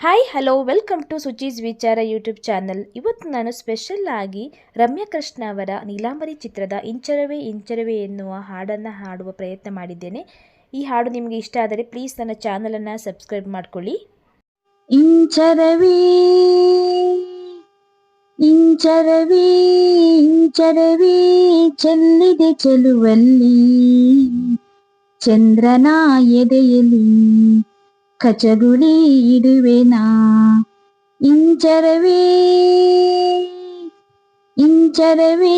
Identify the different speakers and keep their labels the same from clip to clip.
Speaker 1: Hi hello welcome to Suchi's ವಿಚಾರ YouTube channel ಇವತ್ತು ನಾನು ಸ್ಪೆಷಲ್ ಆಗಿ ರಮ್ಯಾ ಕೃಷ್ಣ ಅವರ ನೀಲಾಂಬರಿ ಚಿತ್ರದ ಇಂಚರವೇ ಇಂಚರವೇ ಎನ್ನುವ ಹಾಡನ್ನು ಹಾಡುವ ಪ್ರಯತ್ನ ಮಾಡಿದ್ದೇನೆ. ಈ ಹಾಡು ನಿಮಗೆ ಇಷ್ಟ ಆದರೆ ಪ್ಲೀಸ್ ನನ್ನ ಚಾನಲನ್ನು ಸಬ್ಸ್ಕ್ರೈಬ್ ಮಾಡ್ಕೊಳ್ಳಿ.
Speaker 2: ಇಂಚರವೇ ಇಂಚರವೇ ಚೆಲ್ಲಿದೆ ಚೆಲುವಲ್ಲಿ. ಚಂದ್ರನ ಎದೆಯಲ್ಲಿ ಕಚಗುಳಿ ಇಡುವೆನಾ ಇಂಚರವೇ ಇಂಚರವೇ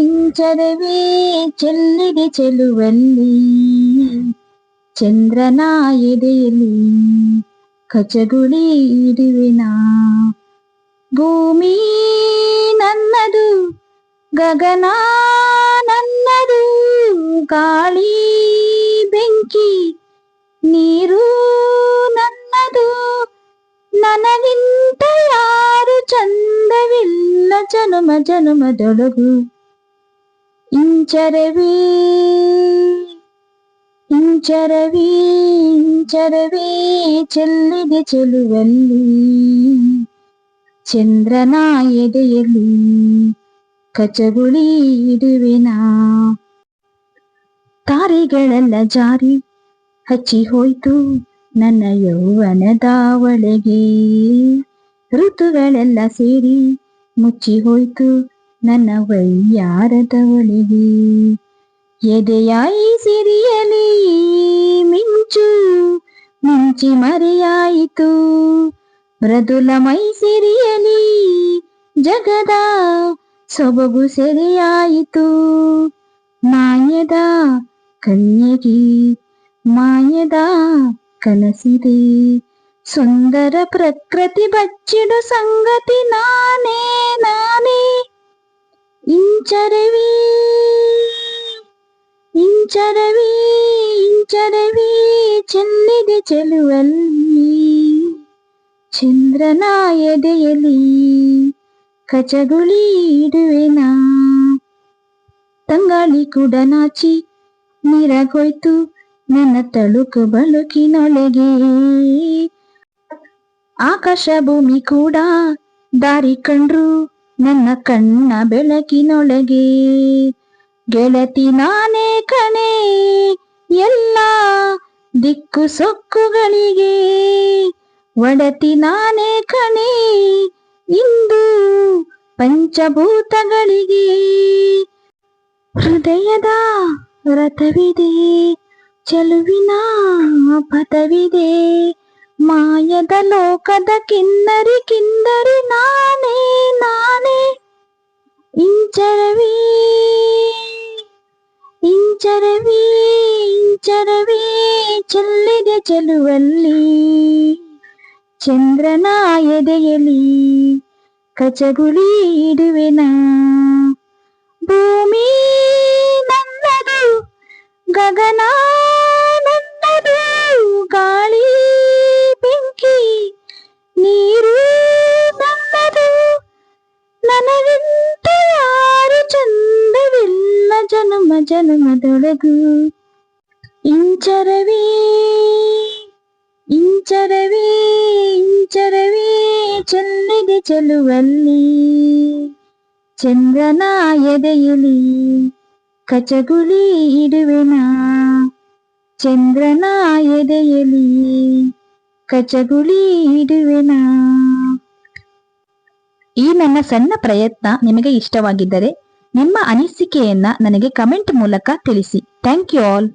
Speaker 2: ಇಂಚರವೇ ಚೆಲ್ಲಿದೆ ಚೆಲುವಲ್ಲಿ ಚಂದ್ರನ ಎದೆಯಲ್ಲಿ ಕಚಗುಳಿ ಇಡುವೆನಾ ಭೂಮಿ ನನ್ನದು ಗಗನ ನನ್ನದು ಗಾಳಿ ಬೆಂಕಿ ನೀರು ನನ್ನದು ನನಗಿಂತ ಯಾರು ಚಂದವಿಲ್ಲ ಜನುಮ ಜನುಮದೊಳಗು ಇಂಚರವೇ ಇಂಚರವೇ ಇಂಚರವೇ ಚೆಲ್ಲಿದೆ ಚೆಲುವಲ್ಲಿ ಚಂದ್ರನ ಎದೆಯಲ್ಲಿ ಕಚಗುಳಿ ಇಡುವೆನಾ ತಾರೆಗಳೆಲ್ಲ ಜಾರಿ ಹಚ್ಚಿ ಹೋಯ್ತು ನನ್ನ ಯೌವನದ ಒಳಗೆ ಋತುಗಳೆಲ್ಲ ಸೇರಿ ಮುಚ್ಚಿ ಹೋಯ್ತು ನನ್ನ ವೈಯಾರದವಳಿಗೆ. ಎದೆಯಾಯಿ ಸಿರಿಯಲಿ ಮಿಂಚು, ಮಿಂಚಿ ಮರೆಯಾಯಿತು. ಮೃದುಲ ಮೈ ಸಿರಿಯಲಿ ಜಗದ ಸೊಬಗು ಸೆರೆಯಾಯಿತು. ಮಾಯದ ಕನ್ಯಗಿ, ಮಾಯದ ಕನಸಿದೆ ಸುಂದರ ಪ್ರಕೃತಿ ಬಚ್ಚಿಡು ಸಂಗತಿ ನಾನೇ ನಾನೇ ಇಂಚರವೇ ಇಂಚರವೇ ಇಂಚರವೇ ಚೆಲ್ಲಿದೆ ಚೆಲುವಲ್ಲಿ ಚಂದ್ರನ ಎದೆಯಲ್ಲಿ ಕಚಗುಳಿ ಇಡುವೆನಾ ತಂಗಾಳಿ ಕೂಡ ನಾಚಿ ನೀರಾಗೋಯ್ತು ನನ್ನ ತಳುಕು ಬಳುಕಿನೊಳಗೆ ಆಕಾಶ ಭೂಮಿ ಕೂಡ ದಾರಿ ಕಂಡ್ರು ನನ್ನ ಕಣ್ಣ ಬೆಳಕಿನೊಳಗೆ. ಗೆಳತಿ ನಾನೇ ಕಣೆ, ಎಲ್ಲ ದಿಕ್ಕು ಸೊಕ್ಕುಗಳಿಗೆ. ಒಡತಿ ನಾನೇ ಕಣೆ, ಇಂದು ಪಂಚಭೂತಗಳಿಗೆ. ಹೃದಯದ ರಥವಿದೆ ಚೆಲುವಿನ ಪಥವಿದೆ ಮಾಯದ ಲೋಕದ ಕಿನ್ನರಿ ಕಿಂದರಿ ನಾನೇ ನಾನೇ ಇಂಚರವೇ ಇಂಚರವೇ ಇಂಚರವೇ ಚೆಲ್ಲಿದೆ ಚೆಲುವಲ್ಲಿ ಚಂದ್ರನ ಎದೆಯಲ್ಲಿ ಕಚಗುಳಿ ಇಡುವೆನಾ ಭೂಮಿ ನನ್ನದು ಗಗನ ನನ್ನದು ಗಾಳಿ ಬೆಂಕಿ ನೀರು ನನ್ನದು ನನಗಿಂತ ಯಾರು ಚಂದವಿಲ್ಲ ಜನುಮ ಜನುಮದೊಳಗು ಇಂಚರವೇ ಇಂಚರವೇ ಇಂಚರವೇ ಚೆಲ್ಲಿದೆ ಚೆಲುವಲ್ಲಿ ಚಂದ್ರನ ಎದೆಯಲ್ಲಿ ಕಚಗುಳಿ ಇಡುವೆನಾ ಚಂದ್ರನ ಎದೆಯಲಿ ಕಚಗುಳಿ ಇಡುವೆನಾ ಈ ನನ್ನ ಸಣ್ಣ ಪ್ರಯತ್ನ ನಿಮಗೆ ಇಷ್ಟವಾಗಿದ್ದರೆ ನಿಮ್ಮ ಅನಿಸಿಕೆಯನ್ನ ನನಗೆ ಕಮೆಂಟ್ ಮೂಲಕ ತಿಳಿಸಿ. Thank you all.